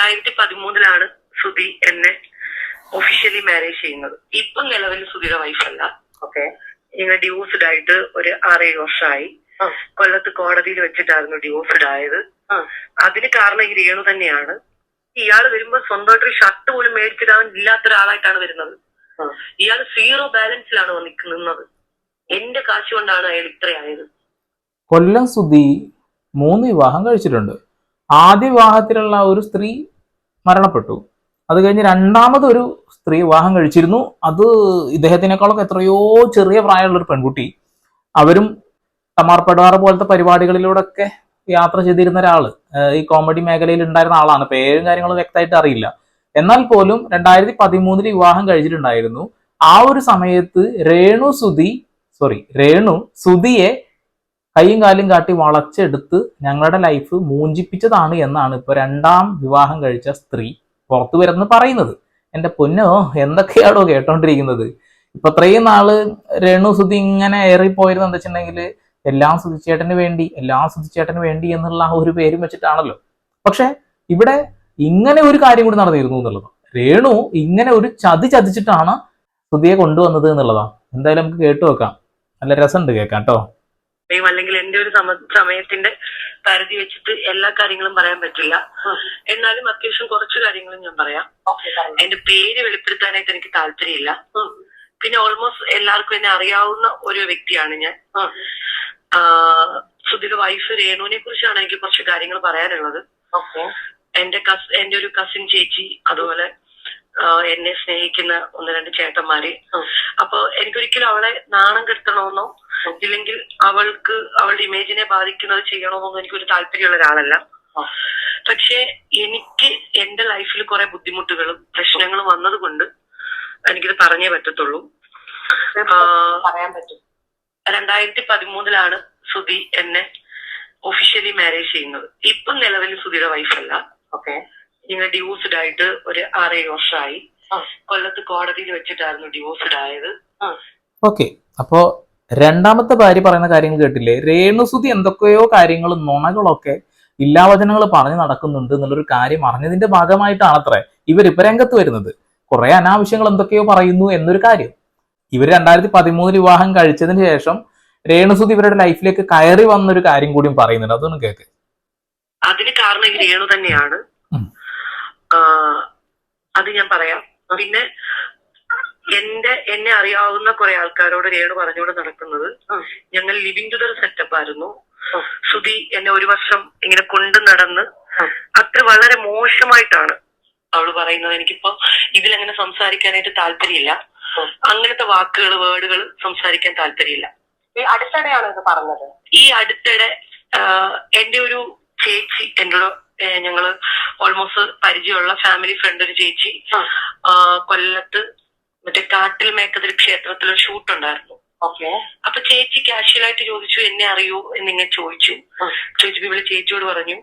രണ്ടായിരത്തി പതിമൂന്നിലാണ് സുധി എന്നെ officially marriage ചെയ്യുന്നത്. ഇപ്പം നിലവിൽ സുധിയുടെ വൈഫല്ല ഓക്കെ ഞങ്ങൾ ഡിവോഴ്സ്ഡ് ആയിട്ട് ഒരു ആറേഴ് വർഷമായി. കൊല്ലത്ത് കോടതിയിൽ വെച്ചിട്ടായിരുന്നു ഡിവോഴ്സ്ഡ് ആയത്. അതിന് കാരണം ഈ രേണു തന്നെയാണ്. ഇയാൾ വരുമ്പോ സ്വന്തമായിട്ടൊരു ഷർട്ട് പോലും മേടിച്ചിടാൻ ഇല്ലാത്ത ഒരാളായിട്ടാണ് വരുന്നത് ഇയാൾ സീറോ ബാലൻസിലാണ് വന്നിക്ക് നിന്നത്. എന്റെ കാശ് കൊണ്ടാണ് അയാൾ ഇത്രയായത്. കൊല്ലം സുധി മൂന്ന് വിവാഹം കഴിച്ചിട്ടുണ്ട്. ആദ്യ വിവാഹത്തിലുള്ള ഒരു സ്ത്രീ മരണപ്പെട്ടു. അത് കഴിഞ്ഞ് രണ്ടാമതൊരു സ്ത്രീ വിവാഹം കഴിച്ചിരുന്നു. അത് ഇദ്ദേഹത്തിനേക്കാളൊക്കെ എത്രയോ ചെറിയ പ്രായമുള്ള ഒരു പെൺകുട്ടി. അവരും തമാർപ്പടാറ് പോലത്തെ പരിപാടികളിലൂടെയൊക്കെ യാത്ര ചെയ്തിരുന്ന ഒരാൾ. ഈ കോമഡി മേഖലയിൽ ഉണ്ടായിരുന്ന ആളാണ്. പേരും കാര്യങ്ങളും വ്യക്തമായിട്ട് അറിയില്ല. എന്നാൽ പോലും രണ്ടായിരത്തി പതിമൂന്നിൽ വിവാഹം കഴിച്ചിട്ടുണ്ടായിരുന്നു. ആ ഒരു സമയത്ത് രേണു സുധി സോറി രേണു സുധിയെ കൈയും കാലും കാട്ടി വളച്ചെടുത്ത് ഞങ്ങളുടെ ലൈഫ് മൂഞ്ചിപ്പിച്ചതാണ് എന്നാണ് ഇപ്പൊ രണ്ടാം വിവാഹം കഴിച്ച സ്ത്രീ പുറത്തു വരുന്നത് പറയുന്നത്. എന്റെ പൊന്നോ എന്തൊക്കെയാണോ കേട്ടോണ്ടിരിക്കുന്നത്. ഇപ്പൊ ഇത്രയും നാൾ രേണു സുതി ഇങ്ങനെ ഏറിപ്പോയിരുന്നു എന്താ വെച്ചിട്ടുണ്ടെങ്കിൽ എല്ലാം സുതിച്ചേട്ടന് വേണ്ടി എല്ലാം സുതിച്ചേട്ടന് വേണ്ടി എന്നുള്ള ആ ഒരു പേരും വെച്ചിട്ടാണല്ലോ. പക്ഷെ ഇവിടെ ഇങ്ങനെ ഒരു കാര്യം കൂടി നടന്നിരുന്നു എന്നുള്ളത്. രേണു ഇങ്ങനെ ഒരു ചതി ചതിച്ചിട്ടാണ് സുതിയെ കൊണ്ടുവന്നത് എന്നുള്ളതാണ് എന്തായാലും നമുക്ക് കേട്ടു വെക്കാം നല്ല രസമുണ്ട് കേൾക്കാം കേട്ടോ ദൈവം അല്ലെങ്കിൽ എന്റെ ഒരു സമ സമയത്തിന്റെ പരിധി വെച്ചിട്ട് എല്ലാ കാര്യങ്ങളും പറയാൻ പറ്റില്ല. എന്നാലും അത്യാവശ്യം കുറച്ച് കാര്യങ്ങളും ഞാൻ പറയാം. എന്റെ പേര് വെളിപ്പെടുത്താനായിട്ട് എനിക്ക് താല്പര്യമില്ല. പിന്നെ ഓൾമോസ്റ്റ് എല്ലാവർക്കും എന്നെ അറിയാവുന്ന ഒരു വ്യക്തിയാണ് ഞാൻ. സുധിക വൈഫ് രേണുവിനെ കുറിച്ചാണ് എനിക്ക് കുറച്ച് കാര്യങ്ങൾ പറയാനുള്ളത്. എന്റെ കസ് എന്റെ ഒരു കസിൻ ചേച്ചി അതുപോലെ എന്നെ സ്നേഹിക്കുന്ന ഒന്ന് രണ്ട് ചേട്ടന്മാര്. അപ്പൊ എനിക്കൊരിക്കലും അവളെ നാണം കെടുത്തണമെന്നോ ഇല്ലെങ്കിൽ അവൾക്ക് അവളുടെ ഇമേജിനെ ബാധിക്കുന്നത് ചെയ്യണമെന്നോ എനിക്കൊരു താല്പര്യമുള്ള ഒരാളല്ല. പക്ഷെ എനിക്ക് എന്റെ ലൈഫിൽ കുറെ ബുദ്ധിമുട്ടുകളും പ്രശ്നങ്ങളും വന്നതുകൊണ്ട് എനിക്കിത് പറഞ്ഞേ പറ്റത്തുള്ളൂ. പറയാൻ പറ്റും. രണ്ടായിരത്തി പതിമൂന്നിലാണ് സുധി എന്നെ ഒഫീഷ്യലി മാരേജ് ചെയ്യുന്നത്. ഇപ്പം നിലവിൽ സുധിയുടെ വൈഫല്ല ഓക്കെ. ഞങ്ങൾ ഡിവോഴ്സ്ഡ് ആയിട്ട് ഒരു ആറേഴ് വർഷമായി. കൊല്ലത്ത് കോടതിയിൽ വെച്ചിട്ടായിരുന്നു ഡിവോഴ്സ്ഡ് ആയത്. ഓക്കെ. അപ്പോ രണ്ടാമത്തെ ഭാര്യ പറയുന്ന കാര്യങ്ങൾ കേട്ടില്ലേ? രേണുസുതി എന്തൊക്കെയോ കാര്യങ്ങൾ നുണകളൊക്കെ ഇല്ലാവചനങ്ങൾ പറഞ്ഞു നടക്കുന്നുണ്ട് എന്നുള്ളൊരു കാര്യം അറിഞ്ഞതിന്റെ ഭാഗമായിട്ടാണത്രേ ഇവർ ഇപ്പൊ രംഗത്ത് വരുന്നത്. കുറെ അനാവശ്യങ്ങൾ എന്തൊക്കെയോ പറയുന്നു എന്നൊരു കാര്യം. ഇവർ രണ്ടായിരത്തി പതിമൂന്നിൽ വിവാഹം കഴിച്ചതിന് ശേഷം രേണുസുതി ഇവരുടെ ലൈഫിലേക്ക് കയറി വന്നൊരു കാര്യം കൂടിയും പറയുന്നുണ്ട്. അതൊന്ന് കേക്ക്. അതിന് കാരണം ഈ രേണു തന്നെയാണ്. അത് ഞാൻ പറയാം. പിന്നെ എന്റെ എന്നെ അറിയാവുന്ന കുറെ ആൾക്കാരോട് രേണു പറഞ്ഞുകൊണ്ട് നടക്കുന്നത്. ഞങ്ങൾ ലിവിങ് ടുദർ സെറ്റപ്പ് ആയിരുന്നു. സുധി എന്നെ ഒരു വർഷം ഇങ്ങനെ കൊണ്ട് നടന്ന്. അത്ര വളരെ മോശമായിട്ടാണ് അവൾ പറയുന്നത് എനിക്കിപ്പോ ഇതിലങ്ങനെ സംസാരിക്കാനായിട്ട് താല്പര്യമില്ല. അങ്ങനത്തെ വാക്കുകൾ വേർഡുകൾ സംസാരിക്കാൻ താല്പര്യമില്ല ഈ അടുത്തിടെയാണ് ഇത് പറഞ്ഞത് ഈ അടുത്തിടെ എന്റെ ഒരു ചേച്ചി എന്റെ ഞങ്ങൾ ഓൾമോസ്റ്റ് പരിചയമുള്ള ഫാമിലി ഫ്രണ്ട് ഒരു ചേച്ചി. കൊല്ലത്ത് മറ്റേ കാട്ടിൽ മേക്കതിൽ ക്ഷേത്രത്തിൽ ഒരു ഷൂട്ട് ഉണ്ടായിരുന്നു ഓക്കെ. അപ്പൊ ചേച്ചി കാഷ്വലായിട്ട് ചോദിച്ചു എന്നെ അറിയൂ? എന്നിങ്ങനെ ചോദിച്ചു. ചോദിച്ചു ചോദിച്ചപ്പോ ഇവിടെ ചേച്ചിയോട് പറഞ്ഞു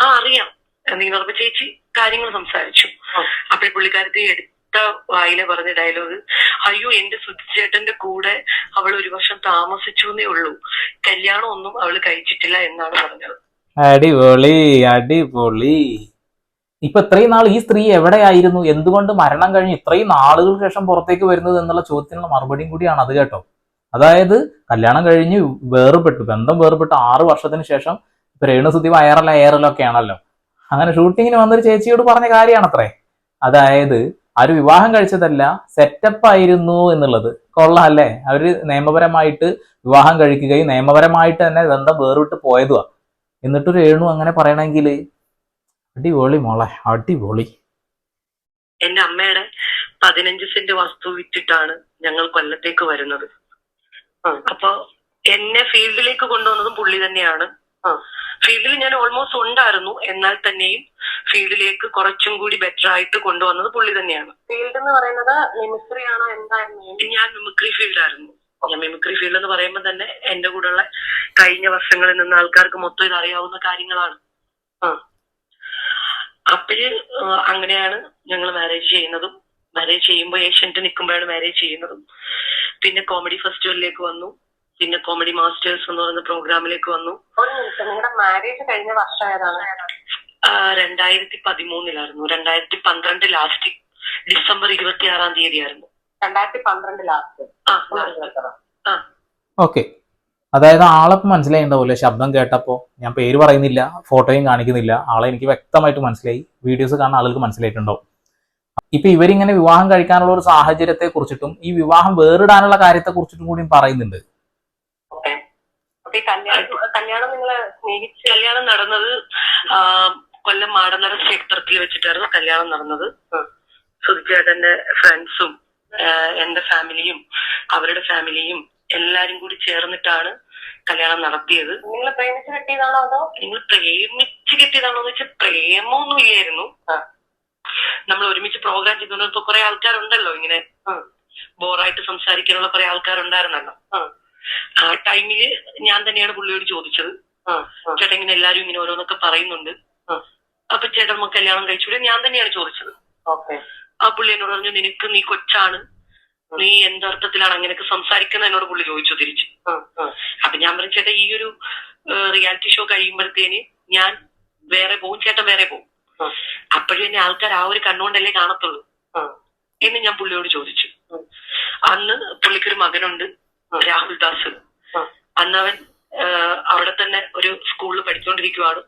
ആ അറിയാം. എന്നിങ്ങനെ പറഞ്ഞപ്പോ ചേച്ചി കാര്യങ്ങൾ സംസാരിച്ചു. അപ്പോൾ പുള്ളിക്കാരത്തി എടുത്ത വായിലെ പറഞ്ഞ ഡയലോഗ് അയ്യോ എന്റെ സുധിച്ചേട്ടന്റെ കൂടെ അവൾ ഒരു വർഷം താമസിച്ചു എന്നേ ഉള്ളൂ. കല്യാണം ഒന്നും അവൾ കഴിച്ചിട്ടില്ല എന്നാണ് പറഞ്ഞത്. അടിപൊളി അടിപൊളി. ഇപ്പൊ ഇത്രയും നാൾ ഈ സ്ത്രീ എവിടെയായിരുന്നു? എന്തുകൊണ്ട് മരണം കഴിഞ്ഞ് ഇത്രയും നാളുകൾക്ക് ശേഷം പുറത്തേക്ക് വരുന്നത് എന്നുള്ള ചോദ്യത്തിനുള്ള മറുപടിയും കൂടിയാണ് അത് കേട്ടോ. അതായത് കല്യാണം കഴിഞ്ഞ് വേർപെട്ടു ബന്ധം വേർപെട്ടു ആറു വർഷത്തിന് ശേഷം ഇപ്പൊ വയറല്ല എയറലൊക്കെ ആണല്ലോ. അങ്ങനെ ഷൂട്ടിങ്ങിന് വന്നൊരു ചേച്ചിയോട് പറഞ്ഞ കാര്യമാണത്രേ. അതായത് ആര് വിവാഹം കഴിച്ചതല്ല സെറ്റപ്പ് ആയിരുന്നു എന്നുള്ളത്. കൊള്ളാം അല്ലേ അവർ നിയമപരമായിട്ട് വിവാഹം കഴിക്കുകയും നിയമപരമായിട്ട് തന്നെ ബന്ധം വേർവിട്ട് പോയതുവാ. എന്നിട്ട് രേണു അങ്ങനെ പറയണമെങ്കിൽ അടിപൊളി മോളെ അടിപൊളി. എന്റെ അമ്മയുടെ പതിനഞ്ച് സെന്റ് വസ്തു വിറ്റിട്ടാണ് ഞങ്ങൾ കൊല്ലത്തേക്ക് വരുന്നത്. അപ്പൊ എന്നെ ഫീൽഡിലേക്ക് കൊണ്ടുവന്നതും പുള്ളി തന്നെയാണ്. ഫീൽഡിൽ ഞാൻ ഓൾമോസ്റ്റ് ഉണ്ടായിരുന്നു. എന്നാൽ തന്നെയും ഫീൽഡിലേക്ക് കുറച്ചും കൂടി ബെറ്റർ ആയിട്ട് കൊണ്ടുവന്നത് പുള്ളി തന്നെയാണ്. ഫീൽഡ് എന്ന് പറയുന്നത് മിമിക്രി ആണോ എന്തായിരുന്നു ഞാൻ മിമിക്രി ഫീൽഡ് ആയിരുന്നു. ഞാൻ മിമിക്രി ഫീൽഡ് എന്ന് പറയുമ്പോൾ തന്നെ എന്റെ കൂടെയുള്ള കഴിഞ്ഞ വർഷങ്ങളിൽ നിന്ന് ആൾക്കാർക്ക് മൊത്തം ഇത് അറിയാവുന്ന കാര്യങ്ങളാണ്. ആ. അപ്പോഴ് അങ്ങനെയാണ് ഞങ്ങൾ മാരേജ് ചെയ്യുന്നതും. മാരേജ് ചെയ്യുമ്പോൾ ഏഷ്യന്റ് നിൽക്കുമ്പോഴാണ് മാരേജ് ചെയ്യുന്നതും. പിന്നെ കോമഡി ഫെസ്റ്റിവലിലേക്ക് വന്നു. പിന്നെ കോമഡി മാസ്റ്റേഴ്സ് എന്ന് പറയുന്ന പ്രോഗ്രാമിലേക്ക് വന്നു. നിങ്ങളുടെ മാരേജ് കഴിഞ്ഞ വർഷം ഏതാണ്? രണ്ടായിരത്തി പതിമൂന്നിലായിരുന്നു രണ്ടായിരത്തി പന്ത്രണ്ട് ലാസ്റ്റ് ഡിസംബർ ഇരുപത്തി ആറാം തീയതി ആയിരുന്നു രണ്ടായിരത്തി പന്ത്രണ്ട് ലാസ്റ്റ്. ആ. ഓക്കെ അതായത് ആളെപ്പം മനസ്സിലായിണ്ടാവില്ല ശബ്ദം കേട്ടപ്പോൾ ഞാൻ പേര് പറയുന്നില്ല ഫോട്ടോയും കാണിക്കുന്നില്ല. ആളെ എനിക്ക് വ്യക്തമായിട്ട് മനസ്സിലായി. വീഡിയോസ് കാണുന്ന ആളുകൾക്ക് മനസ്സിലായിട്ടുണ്ടാവും. ഇപ്പൊ ഇവരിങ്ങനെ വിവാഹം കഴിക്കാനുള്ള ഒരു സാഹചര്യത്തെ കുറിച്ചിട്ടും ഈ വിവാഹം വേറിടാനുള്ള കാര്യത്തെ കുറിച്ചിട്ടും കൂടി പറയുന്നുണ്ട്. കല്യാണം നിങ്ങളെ സ്നേഹിച്ച് കല്യാണം നടന്നത് കൊല്ലം മാടനര ക്ഷേത്രത്തിൽ വെച്ചിട്ടായിരുന്നു കല്യാണം നടന്നത്. സുധിച്ചേട്ടന്റെ ഫ്രണ്ട്സും എന്റെ ഫാമിലിയും അവരുടെ ഫാമിലിയും എല്ലാരും കൂടി ചേർന്നിട്ടാണ് കല്യാണം നടത്തിയത്. നിങ്ങൾ പ്രേമിച്ച് കെട്ടിയതാണോ അതോ? നിങ്ങൾ പ്രേമിച്ച് കിട്ടിയതാണോ എന്ന് വെച്ചാൽ പ്രേമൊന്നും ഇല്ലായിരുന്നു. നമ്മൾ ഒരുമിച്ച് പ്രോഗ്രാം ചെയ്തുകൊണ്ടിരുന്നപ്പോ കുറെ ആൾക്കാരുണ്ടല്ലോ ഇങ്ങനെ ബോറായിട്ട് സംസാരിക്കാനുള്ള കുറെ ആൾക്കാരുണ്ടായിരുന്നല്ലോ. ആ. ടൈമിൽ ഞാൻ തന്നെയാണ് പുള്ളിയോട് ചോദിച്ചത്. ചേട്ടൻ ഇങ്ങനെ എല്ലാരും ഇങ്ങനെ ഓരോന്നൊക്കെ പറയുന്നുണ്ട്. അപ്പൊ ചേട്ടൻ കല്യാണം കഴിച്ചൂടെ ഞാൻ തന്നെയാണ് ചോദിച്ചത്. ആ പുള്ളി എന്നോട് പറഞ്ഞു നിനക്ക് നീ കൊച്ചാണ്. നീ എന്തർത്ഥത്തിലാണ് അങ്ങനെയൊക്കെ സംസാരിക്കുന്ന എന്നോട് പുള്ളി ചോദിച്ചു തിരിച്ചു. അപ്പൊ ഞാൻ പറഞ്ഞു ചേട്ടാ ഈ ഒരു റിയാലിറ്റി ഷോ കഴിയുമ്പോഴത്തേന് ഞാൻ വേറെ പോകും ചേട്ടൻ വേറെ പോകും. അപ്പോഴും എന്നെ ആൾക്കാർ ആ ഒരു കണ്ണുകൊണ്ടല്ലേ കാണത്തുള്ളൂ എന്ന് ഞാൻ പുള്ളിയോട് ചോദിച്ചു. അന്ന് പുള്ളിക്കൊരു മകനുണ്ട്. രാഹുൽ ദാസ് അന്ന് അവൻ അവിടെ തന്നെ ഒരു സ്കൂളിൽ പഠിച്ചുകൊണ്ടിരിക്കുവാണ്.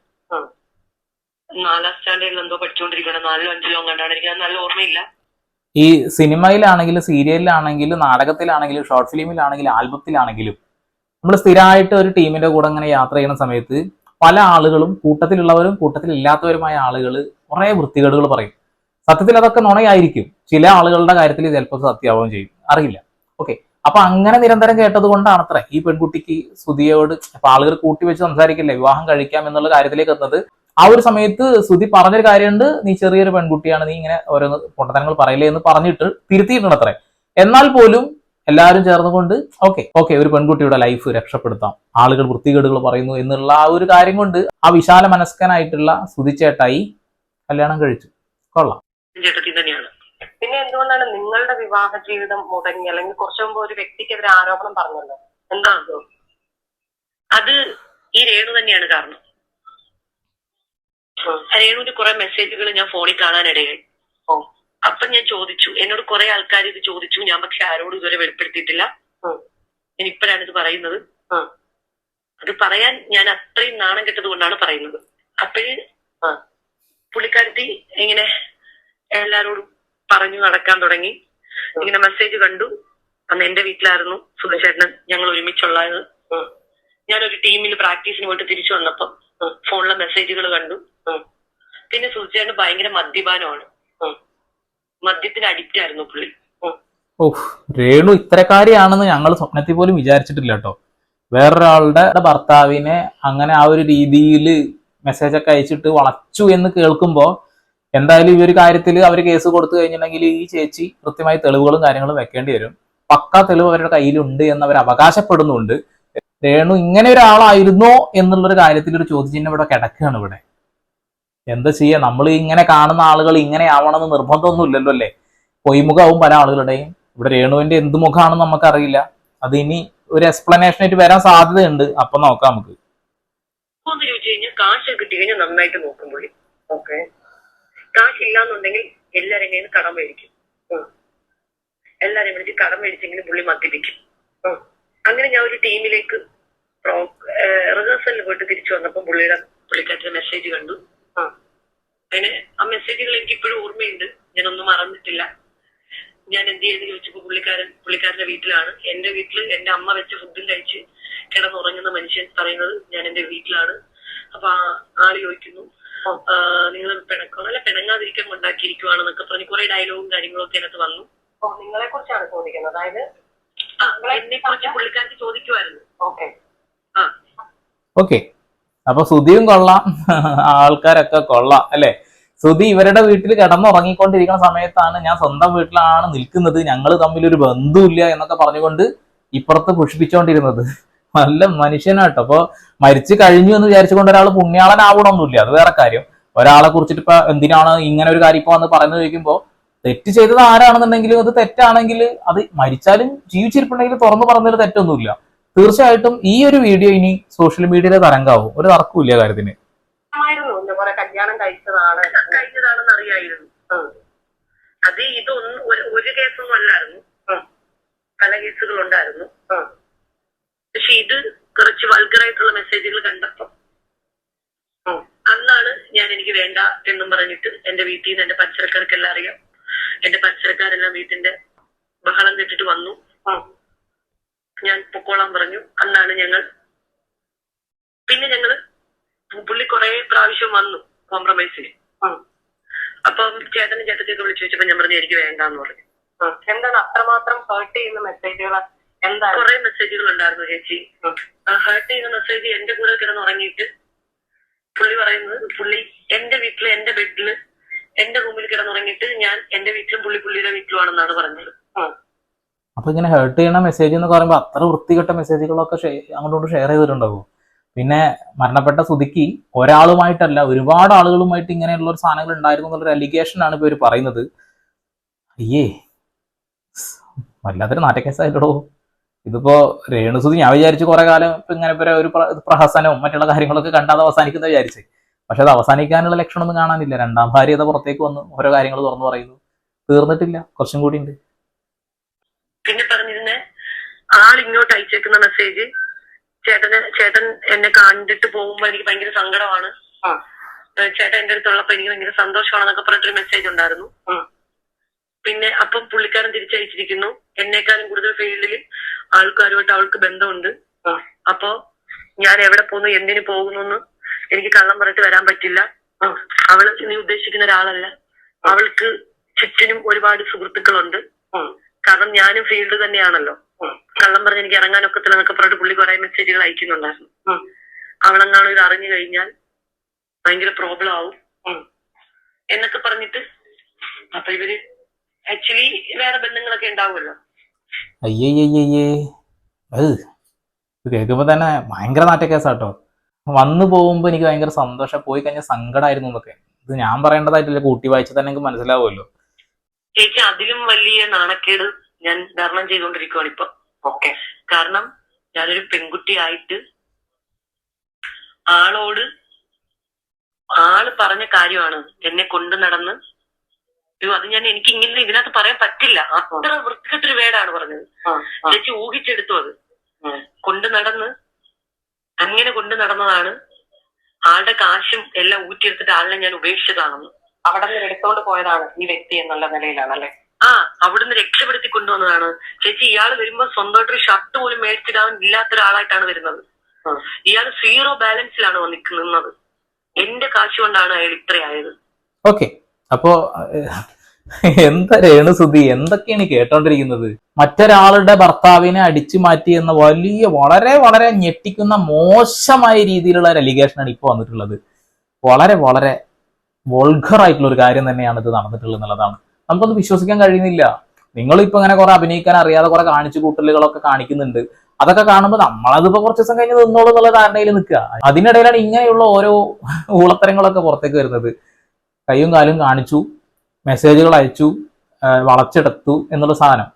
നാലാം സ്റ്റാൻഡേർഡിൽ എന്തോ പഠിച്ചുകൊണ്ടിരിക്കണം നാലിലോ അഞ്ചിലോ കണ്ടാണ് എനിക്ക് അത് നല്ല ഓർമ്മയില്ല. ഈ സിനിമയിലാണെങ്കിലും സീരിയലിലാണെങ്കിലും നാടകത്തിലാണെങ്കിലും ഷോർട്ട് ഫിലിമിലാണെങ്കിലും ആൽബത്തിലാണെങ്കിലും നമ്മൾ സ്ഥിരമായിട്ട് ഒരു ടീമിന്റെ കൂടെ ഇങ്ങനെ യാത്ര ചെയ്യുന്ന സമയത്ത് പല ആളുകളും കൂട്ടത്തിലുള്ളവരും കൂട്ടത്തിലില്ലാത്തവരുമായ ആളുകൾ കുറെ വൃത്തികേടുകൾ പറയും. സത്യത്തിൽ അതൊക്കെ നുണയായിരിക്കും. ചില ആളുകളുടെ കാര്യത്തിൽ ചിലപ്പോൾ സത്യാവം ചെയ്യും. അറിയില്ല. ഓക്കെ. അപ്പൊ അങ്ങനെ നിരന്തരം കേട്ടത് കൊണ്ടാണ് അത്ര. ഈ പെൺകുട്ടിക്ക് സ്തുതിയോട് അപ്പൊ ആളുകൾ കൂട്ടിവെച്ച് സംസാരിക്കില്ലേ? വിവാഹം കഴിക്കാം എന്നുള്ള കാര്യത്തിലേക്ക് എത്തുന്നത് ആ ഒരു സമയത്ത് സുധി പറഞ്ഞൊരു കാര്യമുണ്ട് നീ ചെറിയൊരു പെൺകുട്ടിയാണ് നീ ഇങ്ങനെ ഓരോന്ന് പൊട്ടത്തനങ്ങൾ പറയില്ലേ എന്ന് പറഞ്ഞിട്ട് തിരുത്തിയിട്ടുണ്ട് അത്രേ. എന്നാൽ പോലും എല്ലാവരും ചേർന്നുകൊണ്ട് ഓക്കെ ഓക്കെ ഒരു പെൺകുട്ടിയുടെ ലൈഫ് രക്ഷപ്പെടുത്താം ആളുകൾ വൃത്തികേടുകൾ പറയുന്നു എന്നുള്ള ആ ഒരു കാര്യം കൊണ്ട് ആ വിശാല മനസ്കനായിട്ടുള്ള സുധിച്ചേട്ടായി കല്യാണം കഴിച്ചു. കൊള്ളാം. പിന്നെ എന്തുകൊണ്ടാണ് നിങ്ങളുടെ വിവാഹ ജീവിതം മുടങ്ങി? അല്ലെങ്കിൽ കുറച്ചു മുമ്പ് ഒരു വ്യക്തിക്കെതിരെ ആരോപണം പറഞ്ഞല്ലോ. എന്താ അത്? ഈ രേണു തന്നെയാണ് കാരണം. രേണുവിന്റെ കുറെ മെസ്സേജുകൾ ഞാൻ ഫോണിൽ കാണാനിടയായി അപ്പൊ ഞാൻ ചോദിച്ചു എന്നോട് കുറെ ആൾക്കാർ ഇത് ചോദിച്ചു. ഞാൻ പക്ഷെ ആരോടും ഇതുവരെ വെളിപ്പെടുത്തിയിട്ടില്ല. ഞാൻ ഇപ്പോഴാണ് ഇത് പറയുന്നത്. അത് പറയാൻ ഞാൻ അത്രയും നാണം കെട്ടത് കൊണ്ടാണ് പറയുന്നത്. അപ്പോഴ് പുള്ളിക്കാരത്തി ഇങ്ങനെ എല്ലാരോടും പറഞ്ഞു നടക്കാൻ തുടങ്ങി. ഇങ്ങനെ മെസ്സേജ് കണ്ടു. അന്ന് എന്റെ വീട്ടിലായിരുന്നു സുധചേട്ടൻ ഞങ്ങൾ ഒരുമിച്ചുള്ളത്. ഞാനൊരു ടീമിൽ പ്രാക്ടീസിന് പോയിട്ട് തിരിച്ചു വന്നപ്പം ഫോണിലെ മെസ്സേജുകൾ കണ്ടു. പിന്നെ സൂചിയാണ് ഭയങ്കര മദ്യപാനമാണ്. മദ്യത്തിന് അഡിക്റ്റ് ആയിരുന്നു പുള്ളി. ഓ ഓഹ് രേണു ഇത്തരക്കാരിയാണെന്ന് ഞങ്ങൾ സ്വപ്നത്തിൽ പോലും വിചാരിച്ചിട്ടില്ല കേട്ടോ. വേറൊരാളുടെ ഭർത്താവിനെ അങ്ങനെ ആ ഒരു രീതിയിൽ മെസ്സേജ് ഒക്കെ അയച്ചിട്ട് വളച്ചു എന്ന് കേൾക്കുമ്പോൾ എന്തായാലും ഈ ഒരു കാര്യത്തിൽ അവർ കേസ് കൊടുത്തു കഴിഞ്ഞിട്ടുണ്ടെങ്കിൽ ഈ ചേച്ചി കൃത്യമായി തെളിവുകളും കാര്യങ്ങളും വെക്കേണ്ടി വരും. പക്ക തെളിവ് അവരുടെ കയ്യിലുണ്ട് എന്ന് അവർ അവകാശപ്പെടുന്നുണ്ട്. രേണു ഇങ്ങനെ ഒരാളായിരുന്നോ എന്നുള്ളൊരു കാര്യത്തിൽ ഒരു ചോദ്യചിഹ്നം ഇവിടെ കിടക്കുകയാണ് ഇവിടെ. എന്താ ചെയ്യുക നമ്മൾ ഇങ്ങനെ കാണുന്ന ആളുകൾ ഇങ്ങനെ ആവണമെന്ന് നിർബന്ധമൊന്നും ഇല്ലല്ലോ അല്ലേ? പൊയ്മുഖാവും പല ആളുകളുടെയും. ഇവിടെ രേണുവിന്റെ എന്ത് മുഖമാണെന്ന് നമുക്കറിയില്ല. അത് ഇനി ഒരു എക്സ്പ്ലനേഷൻ ആയിട്ട് വരാൻ സാധ്യതയുണ്ട്. അപ്പൊ നോക്കാം നമുക്ക്. കാശ് നന്നായിട്ട് നോക്കും കടം മേടിക്കും. എല്ലാവരും വിളിച്ച് കടം മേടിച്ചെങ്കിലും പുള്ളി മദ്യപിക്കും. അങ്ങനെ ഞാൻ ഒരു ടീമിലേക്ക് റിഹേഴ്സലിൽ പോയിട്ട് തിരിച്ചു വന്നപ്പോൾ പുള്ളിയുടെ പുള്ളിക്കാരുടെ മെസ്സേജ് കണ്ടു. അതിന് ആ മെസ്സേജുകൾ എനിക്ക് ഇപ്പോഴും ഓർമ്മയുണ്ട്. ഞാനൊന്നും മറന്നിട്ടില്ല. ഞാൻ എന്ത് ചെയ്യുന്നു ചോദിച്ചപ്പോൾ പുള്ളിക്കാരൻ പുള്ളിക്കാരന്റെ വീട്ടിലാണ്. എന്റെ വീട്ടിൽ എന്റെ അമ്മ വെച്ച ഫുഡും കഴിച്ച് കിടന്നുറങ്ങുന്ന മനുഷ്യൻ പറയുന്നത് ഞാൻ എന്റെ വീട്ടിലാണ്. അപ്പൊ ആ- ആൾ ചോദിക്കുന്നു നിങ്ങൾ പിണക്കോ? അല്ല പിണങ്ങാതിരിക്കാൻ ഉണ്ടാക്കിയിരിക്കുവാണെന്നൊക്കെ പറഞ്ഞ് കുറെ ഡയലോഗും കാര്യങ്ങളൊക്കെ അതിനകത്ത് വന്നു. നിങ്ങളെ കുറിച്ചാണ് ചോദിക്കുന്നത്. അതായത് എന്നെ കുറിച്ച് പുള്ളിക്കാരത്തി ചോദിക്കുമായിരുന്നു ഓക്കെ. ആ. ഓക്കെ. അപ്പൊ സുധിയും കൊള്ളാം. ആൾക്കാരൊക്കെ കൊള്ളാം അല്ലെ? സുധി ഇവരുടെ വീട്ടിൽ കിടന്നുറങ്ങിക്കൊണ്ടിരിക്കുന്ന സമയത്താണ് ഞാൻ സ്വന്തം വീട്ടിലാണ് നിൽക്കുന്നത്. ഞങ്ങൾ തമ്മിൽ ഒരു ബന്ധുവില്ല എന്നൊക്കെ പറഞ്ഞുകൊണ്ട് ഇപ്പുറത്ത് പുഷ്പിച്ചുകൊണ്ടിരുന്നത് നല്ല മനുഷ്യനാട്ടോ. അപ്പൊ മരിച്ചു കഴിഞ്ഞു എന്ന് വിചാരിച്ചുകൊണ്ട് ഒരാൾ പുണ്യാളനാവണമൊന്നുമില്ല. അത് വേറെ കാര്യം. ഒരാളെ കുറിച്ചിട്ട് ഇപ്പൊ എന്തിനാണ് ഇങ്ങനെ ഒരു കാര്യം ഇപ്പൊ വന്ന് പറയുന്നത് ചോദിക്കുമ്പോ തെറ്റ് ചെയ്തത് ആരാണെന്നുണ്ടെങ്കിലും അത് തെറ്റാണെങ്കിൽ അത് മരിച്ചാലും ജീവിച്ചിരിപ്പുണ്ടെങ്കിൽ തുറന്നു പറഞ്ഞതിൽ തെറ്റൊന്നുമില്ല. തീർച്ചയായിട്ടും ഈ ഒരു വീഡിയോ ഇനി സോഷ്യൽ മീഡിയയിലെ തരംഗാവും ഒരു തർക്കമില്ല കാര്യത്തിന്. കല്യാണം കഴിച്ചതാണ്. കഴിച്ചതാണെന്ന് അറിയായിരുന്നു. അത് ഇതൊന്നും ഒരു- ഒരു കേസൊന്നും അല്ലായിരുന്നു. പല കേസുകൾ ഉണ്ടായിരുന്നു. പക്ഷെ ഇത് കുറച്ച് വൾഗറായിട്ടുള്ള മെസ്സേജുകൾ കണ്ടപ്പോ അന്നാണ് ഞാൻ എനിക്ക് വേണ്ട എന്നും പറഞ്ഞിട്ട് എന്റെ വീട്ടിൽ നിന്ന് എന്റെ പരിസരക്കാർക്കെല്ലാം അറിയാം. എന്റെ പരിസരക്കാരെല്ലാം വീട്ടിന്റെ ബഹളം കേട്ടിട്ട് വന്നു. ഞാൻ പൊക്കോളാൻ പറഞ്ഞു. അന്നാണ് ഞങ്ങൾ പിന്നെ ഞങ്ങൾ പുള്ളി കുറെ പ്രാവശ്യം വന്നു കോംപ്രമൈസിന്. അപ്പം ചേട്ടനും ചേട്ടത്തിയൊക്കെ വിളിച്ചു വെച്ചപ്പോ ഞാൻ പറഞ്ഞു എനിക്ക് വേണ്ടെന്ന് പറഞ്ഞു. എന്താണ് അത്രമാത്രം ഹേർട്ട് ചെയ്യുന്ന മെസ്സേജുകൾ എന്താ? കുറെ മെസ്സേജുകൾ ഉണ്ടായിരുന്നു ചേച്ചി. ഹേർട്ട് ചെയ്യുന്ന മെസ്സേജ് എന്റെ കൂടെ കിടന്നുറങ്ങിയിട്ട് പുള്ളി പറയുന്നത് പുള്ളി എന്റെ വീട്ടിൽ എന്റെ ബെഡിൽ എന്റെ റൂമിൽ കിടന്നുറങ്ങിയിട്ട് ഞാൻ എന്റെ വീട്ടിലും പുള്ളി പുള്ളിയുടെ വീട്ടിലുമാണെന്നാണ് പറഞ്ഞത്. അപ്പൊ ഇങ്ങനെ ഹേർട്ട് ചെയ്യുന്ന മെസ്സേജ് എന്ന് പറയുമ്പോൾ അത്ര വൃത്തികെട്ട മെസ്സേജുകളൊക്കെ അങ്ങോട്ടോട്ട് ഷെയർ ചെയ്തിട്ടുണ്ടാവും. പിന്നെ മരണപ്പെട്ട സുതിക്ക് ഒരാളുമായിട്ടല്ല ഒരുപാട് ആളുകളുമായിട്ട് ഇങ്ങനെയുള്ള ഒരു സാധനങ്ങൾ ഉണ്ടായിരുന്നു എന്നുള്ളൊരു അലിഗേഷൻ ആണ് ഇപ്പൊ ഇവർ പറയുന്നത്. അയ്യേ വല്ലാത്തൊരു നാറ്റക്കേസായിട്ടോ ഇതിപ്പോ രേണുസുതി ഞാൻ വിചാരിച്ചു കുറെ കാലം ഇപ്പൊ ഇങ്ങനെ ഒരു പ്ര- പ്രഹസനവും മറ്റുള്ള കാര്യങ്ങളൊക്കെ കണ്ടാതെ അവസാനിക്കുന്ന വിചാരിച്ചേ. പക്ഷെ അത് അവസാനിക്കാനുള്ള ലക്ഷണമൊന്നും കാണാനില്ല. രണ്ടാം ഭാര്യ അത് പുറത്തേക്ക് വന്ന്. ഓരോ കാര്യങ്ങൾ തുറന്നു പറയുന്നു. തീർന്നിട്ടില്ല. കുറച്ചും കൂടി ഉണ്ട്. പിന്നെ പറഞ്ഞിരുന്നെ ആൾ ഇങ്ങോട്ട് അയച്ചേക്കുന്ന മെസ്സേജ് ചേട്ടന് ചേട്ടൻ എന്നെ കണ്ടിട്ട് പോകുമ്പോ എനിക്ക് ഭയങ്കര സങ്കടമാണ്. ആ. ചേട്ടൻ എന്റെ അടുത്തുള്ളപ്പോ എനിക്ക് ഭയങ്കര സന്തോഷമാണെന്നൊക്കെ പറഞ്ഞിട്ടൊരു മെസ്സേജ് ഉണ്ടായിരുന്നു. പിന്നെ അപ്പൊ പുള്ളിക്കാരൻ തിരിച്ചയച്ചിരിക്കുന്നു. എന്നെക്കാളും കൂടുതൽ ഫീൽഡിൽ ആൾക്കാരുമായിട്ട് അവൾക്ക് ബന്ധമുണ്ട്. അപ്പോ ഞാൻ എവിടെ പോകുന്നു എന്തിനു പോകുന്നു എനിക്ക് കള്ളം പറഞ്ഞിട്ട് വരാൻ പറ്റില്ല. അവൾ നീ ഉദ്ദേശിക്കുന്ന ഒരാളല്ല. അവൾക്ക് ചുറ്റിനും ഒരുപാട് സുഹൃത്തുക്കളുണ്ട്. കാരണം ഞാനും ഫീൽഡ് തന്നെയാണല്ലോ. കള്ളം പറഞ്ഞ് എനിക്ക് ഇറങ്ങാൻ ഒക്കത്തില്ല എന്നൊക്കെ പറഞ്ഞിട്ട് പുള്ളി കുറെ മെസ്സേജുകൾ അയക്കുന്നുണ്ടായിരുന്നു. അവളെങ്ങാണോ ഇത് അറിഞ്ഞു കഴിഞ്ഞാൽ ഭയങ്കര പ്രോബ്ലം ആവും. എന്നൊക്കെ പറഞ്ഞിട്ട് അപ്പൊ ഇവർ ആക്ച്വലി വേറെ ബന്ധങ്ങളൊക്കെ ഉണ്ടാവുമല്ലോ. അയ്യേ അയ്യേ അത് കേൾക്കുമ്പോ തന്നെ ഭയങ്കര നാറ്റക്കേസാട്ടോ. വന്നു പോകുമ്പോൾ എനിക്ക് ഭയങ്കര സന്തോഷം. പോയി കഴിഞ്ഞാൽ സങ്കടമായിരുന്നു എന്നൊക്കെ. ഇത് ഞാൻ പറയേണ്ടതായിട്ടില്ല. കൂട്ടി വായിച്ചാൽ തന്നെ എനിക്ക് മനസ്സിലാവുമല്ലോ. ചേച്ചി അതിലും വലിയ നാണക്കേട് ഞാൻ ധർണം ചെയ്തുകൊണ്ടിരിക്കുകയാണ് ഇപ്പൊ. ഓക്കെ. കാരണം ഞാനൊരു പെൺകുട്ടിയായിട്ട് ആളോട് ആൾ പറഞ്ഞ കാര്യമാണ് എന്നെ കൊണ്ടു നടന്ന്. അയ്യോ, അത് ഞാൻ എനിക്ക് ഇങ്ങനെ ഇതിനകത്ത് പറയാൻ പറ്റില്ല. അത്ര വൃത്തികെട്ടൊരു വേടാണ് പറഞ്ഞത്. ചേച്ചി ഊഹിച്ചെടുത്തു അത്. കൊണ്ടു നടന്ന് അങ്ങനെ കൊണ്ടു നടന്നതാണ് ആളുടെ കാശും എല്ലാം ഊറ്റിയെടുത്തിട്ട് ആളിനെ ഞാൻ ഉപേക്ഷിച്ചതാണെന്ന്. അവിടെ നിന്ന് എടുത്തോണ്ട് പോയതാണ് ഈ വ്യക്തി എന്നുള്ള നിലയിലാണ് നിലയിലാണല്ലേ ആ അവിടുന്ന് രക്ഷപ്പെടുത്തി കൊണ്ടുവന്നതാണ്. ചേച്ചി ഇയാൾ വരുമ്പോ സ്വന്തമായിട്ട് ഒരു ഷർട്ട് പോലും മേടിച്ചിടാൻ ഇല്ലാത്ത ഒരാളായിട്ടാണ് വരുന്നത്. ഇയാൾ സീറോ ബാലൻസിലാണ് വന്നിക്ക് നിന്നത്. എന്റെ കാശ് കൊണ്ടാണ് അയാൾ ഇത്രയായത്. ഓക്കെ. അപ്പോ എന്താ രേണുസുതി എന്തൊക്കെയാണ് കേട്ടോണ്ടിരിക്കുന്നത്? മറ്റൊരാളുടെ ഭർത്താവിനെ അടിച്ചു മാറ്റി എന്ന വലിയ വളരെ വളരെ ഞെട്ടിക്കുന്ന മോശമായ രീതിയിലുള്ള ഒരു അലിഗേഷനാണ് ഇപ്പോൾ വന്നിട്ടുള്ളത്. വളരെ വളരെ വോൾഗർ ആയിട്ടുള്ള ഒരു കാര്യം തന്നെയാണ് ഇത് നടന്നിട്ടുള്ളത് എന്നുള്ളതാണ്. നമുക്കൊന്നും വിശ്വസിക്കാൻ കഴിയുന്നില്ല. നിങ്ങളിപ്പോ ഇങ്ങനെ കുറെ അഭിനയിക്കാൻ അറിയാതെ കുറെ കാണിച്ചു കൂട്ടലുകളൊക്കെ കാണിക്കുന്നുണ്ട്. അതൊക്കെ കാണുമ്പോൾ നമ്മളതിപ്പോ കുറച്ച് ദിവസം കഴിഞ്ഞ് നിന്നോളൂ എന്നുള്ള ധാരണയിൽ നിൽക്കുക. അതിനിടയിലാണ് ഇങ്ങനെയുള്ള ഓരോ ഊളത്തരങ്ങളൊക്കെ പുറത്തേക്ക് വരുന്നത്. കൈയും കാലും കാണിച്ചു. മെസ്സേജുകൾ അയച്ചു വളച്ചെടുത്തു എന്നുള്ള സാധനം.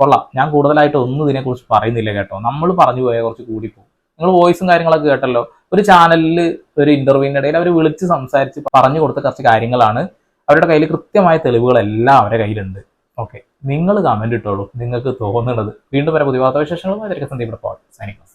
കൊള്ളാം. ഞാൻ കൂടുതലായിട്ട് ഒന്നും ഇതിനെക്കുറിച്ച് പറയുന്നില്ല കേട്ടോ. നമ്മൾ പറഞ്ഞു പോയാൽ കുറച്ച് കൂടിപ്പോകും നിങ്ങൾ വോയിസും കാര്യങ്ങളൊക്കെ കേട്ടല്ലോ. ഒരു ചാനലിൽ ഒരു ഇന്റർവ്യൂവിന്റെ ഇടയിൽ അവർ വിളിച്ച് സംസാരിച്ച് പറഞ്ഞു കൊടുത്ത കുറച്ച് കാര്യങ്ങളാണ്. അവരുടെ കയ്യിൽ കൃത്യമായ തെളിവുകളെല്ലാം അവരുടെ കയ്യിലുണ്ട്. ഓക്കെ നിങ്ങൾ കമന്റ് ഇട്ടോളൂ. നിങ്ങൾക്ക് തോന്നുന്നത്. വീണ്ടും വരെ. പുതിയ വാർത്താവിശേഷങ്ങളുമായി. സന്ദീപ് പാട് സൈനിക്കും